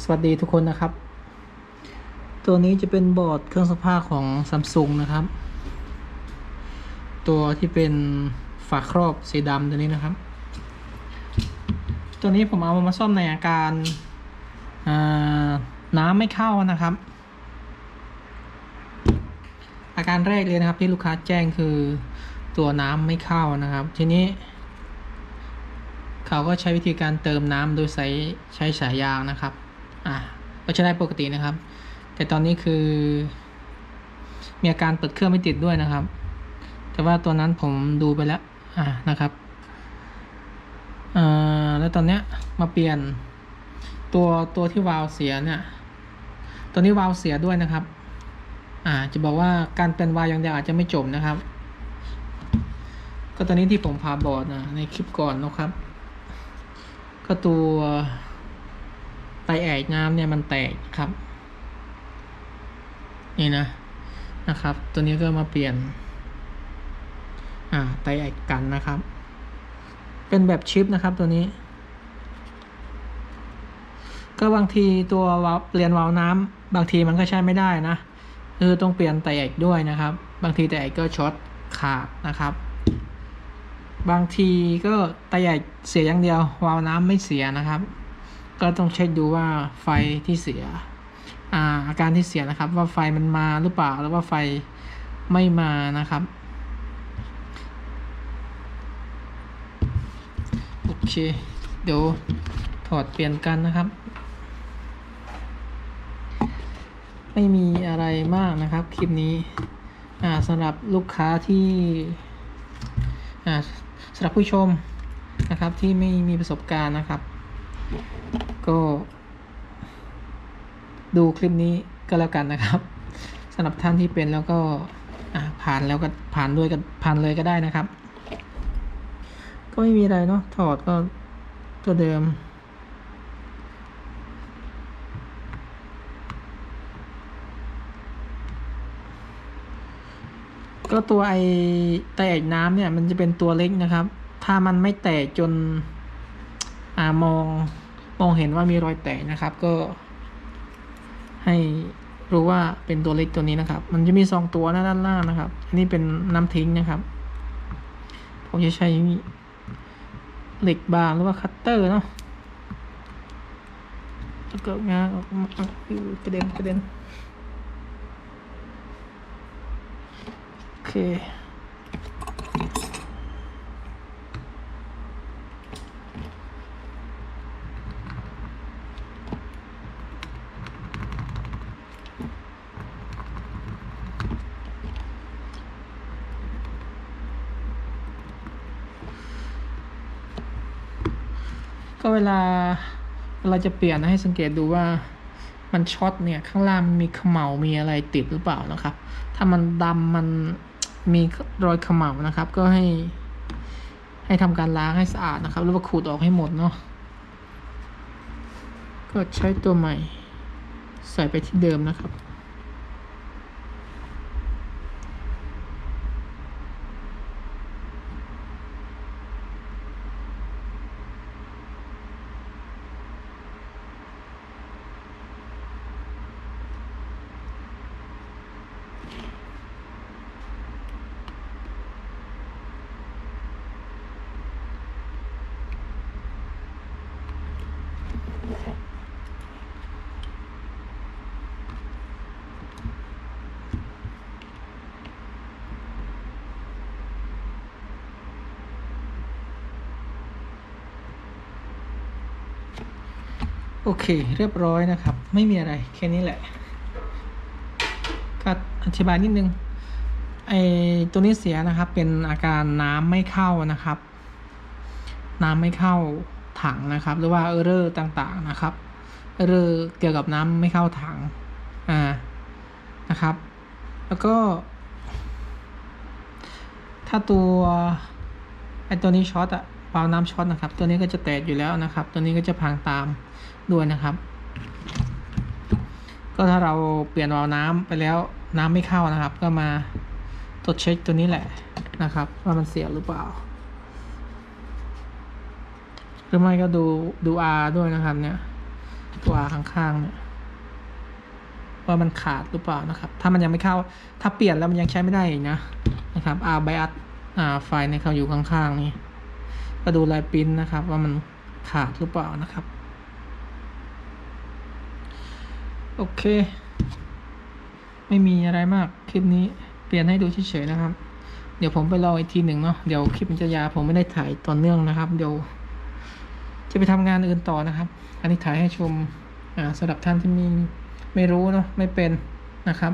สวัสดีทุกคนนะครับ ตัวนี้จะเป็นบอร์ดเครื่องซักผ้าของซัมซุงนะครับ ตัวที่เป็นฝาครอบสีดำตัวนี้นะครับ ตัวนี้ผมเอามาซ่อมในอาการาน้ำไม่เข้านะครับ อาการแรกเลยนะครับที่ลูกค้าแจ้งคือตัวน้ำไม่เข้านะครับ ทีนี้เขาก็ใช้วิธีการเติมน้ำโดยใช้ใช้สายยางนะครับ อ่าก็ใช้ได้ปกตินะครับ แต่ตอนนี้คือ มีอาการเปิดเครื่องไม่ติดด้วยนะครับ แต่ว่าตัวนั้นผมดูไปแล้ว อ่านะครับอ่าแล้วตอนเนี้ยมาเปลี่ยนตัวตัวที่วาล์วเสียเนี่ย ตัวนี้วาล์วเสียด้วยนะครับ อ่า จะบอกว่าการเป็นวาล์วอย่างเดียวอาจจะไม่จบนะครับ ก็ตอนนี้ที่ผมพาบอร์ดนะในคลิปก่อนนะครับ ก็ตัว ไตแอกน้ำเนี่ยมันแตกครับ นี่นะนะครับ ตัวนี้ก็มาเปลี่ยน อ่าไตแอกกันนะครับ เป็นแบบชิปนะครับตัวนี้ ก็บางทีตัวเปลี่ยนวาล์วน้ำบางทีมันก็ใช้ไม่ได้นะคือต้องเปลี่ยนไตแอกด้วยนะครับ บางทีไตแอกก็ช็อตขาดนะครับบางทีก็ไตใหญ่เสียอย่างเดียววาล์วน้ำไม่เสียนะครับ ก็ต้องเช็คดูว่าไฟที่เสียอ่าอาการที่เสียนะครับ ว่าไฟมันมาหรือเปล่าหรือว่าไฟไม่มานะครับ โอเค เดี๋ยวถอดเปลี่ยนกันนะครับ ไม่มีอะไรมากนะครับคลิปนี้อ่าสำหรับลูกค้าที่อ่าสำหรับผู้ชมนะครับที่ไม่มีประสบการณ์นะครับ ก็ดูคลิปนี้ก็แล้วกันนะครับสำหรับท่านที่เป็นแล้วก็ผ่านแล้วก็ผ่านด้วยก็ผ่านเลยก็ได้นะครับ ก็ไม่มีอะไรเนาะถอดก็ตัวเดิม ก็ตัวไอแตกน้ำเนี่ย มันจะเป็นตัวเล็กนะครับ ถ้ามันไม่แตกจนอ่ามอง มองเห็นว่ามีรอยแตกนะครับก็ ให้รู้ว่าเป็นตัวเล็กตัวนี้นะครับ มันจะมีสองตัวหนะด้านล่างนะครับ อันนี้เป็นน้ำทิ้งนะครับ ผมจะใช้เหล็กบางหรือว่าคัตเตอร์เนาะแล้วก็งานออกมากระเด็นกระเด็นโอเค ก็เวลาเราจะเปลี่ยนนะให้สังเกตดูว่ามันช็อตเนี่ยข้างล่างมันมีเขมเหลามีอะไรติดหรือเปล่านะครับ ถ้ามันดำมันมีรอยเขมเหลานะครับ ก็ให้ ให้ทำการล้างให้สะอาดนะครับแล้วก็ขูดออกให้หมดเนาะก็ใช้ตัวใหม่ ใส่ไปที่เดิมนะครับ โอเค เรียบร้อยนะครับ ไม่มีอะไรแค่นี้แหละก็อธิบายนิดนึงไอตัวนี้เสียนะครับ เป็นอาการน้ำไม่เข้านะครับ น้ำไม่เข้าถังนะครับ หรือว่าเออร์เรอร์ต่างๆนะครับเออร์เรอร์เกี่ยวกับน้ำไม่เข้าถังอ่านะครับ แล้วก็ ถ้าตัวไอตัวนี้ช็อตอะ วาล์วน้ำช็อตนะครับ ตัวนี้ก็จะแตกอยู่แล้วนะครับ ตัวนี้ก็จะพังตามด้วยนะครับ ก็ถ้าเราเปลี่ยนวาล์วน้ำไปแล้วน้ำไม่เข้านะครับ ก็มาตรวจเช็คตัวนี้แหละนะครับ ว่ามันเสียหรือเปล่าหรือไม่ก็ดูดู R ด้วยนะครับ เนี่ยตัวข้างๆเนี่ยว่ามันขาดหรือเปล่านะครับ ถ้ามันยังไม่เข้า ถ้าเปลี่ยนแล้วมันยังใช้ไม่ได้อีกนะนะครับอาไบอัดอ่าไฟในเขาอยู่ข้างๆนี่ ก็ดูลายปิ้นนะครับ ว่ามันขาดหรือเปล่านะครับ โอเค ไม่มีอะไรมากคลิปนี้เปลี่ยนให้ดูเฉยๆนะครับ เดี๋ยวผมไปรออีกทีหนึ่งเนาะเดี๋ยวคลิปมันจะยาวผมไม่ได้ถ่ายต่อเนื่องนะครับ เดี๋ยวจะไปทำงานอื่นต่อนะครับ อันนี้ถ่ายให้ชมอ่าสำหรับท่านที่มีไม่รู้เนาะไม่เป็นนะครับ